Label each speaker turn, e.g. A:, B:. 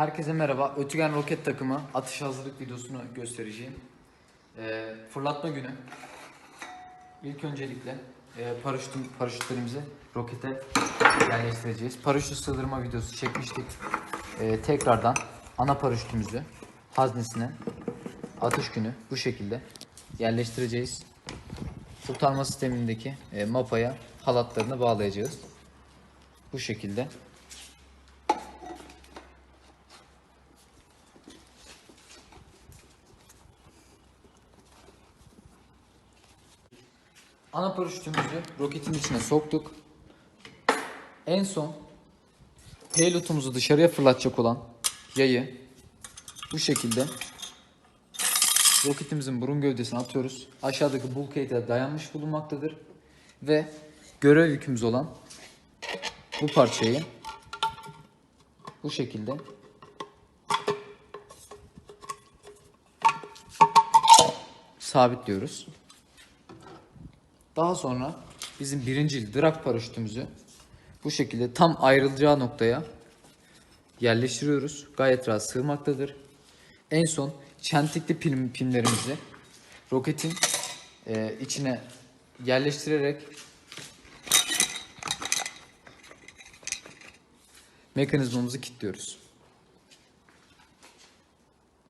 A: Herkese merhaba. Ötügen roket takımı atış hazırlık videosunu göstereceğim. Ee, fırlatma günü. İlk öncelikle e, paraşütüm, paraşütlerimizi rokete yerleştireceğiz. Paraşüt sığdırma videosu çekmiştik. Ee, tekrardan ana paraşütümüzü haznesine atış günü bu şekilde yerleştireceğiz. Kurtarma sistemindeki e, mapaya halatlarını bağlayacağız. Bu şekilde. Ana paraşütümüzü roketin içine soktuk. En son payload'umuzu dışarıya fırlatacak olan yayı bu şekilde roketimizin burun gövdesine atıyoruz. Aşağıdaki bulkhead'e dayanmış bulunmaktadır. Ve görev yükümüz olan bu parçayı bu şekilde sabitliyoruz. Daha sonra bizim birincil drag paraşütümüzü bu şekilde tam ayrılacağı noktaya yerleştiriyoruz. Gayet rahat sığmaktadır. En son çentikli pim, pimlerimizi roketin e, içine yerleştirerek mekanizmamızı kilitliyoruz.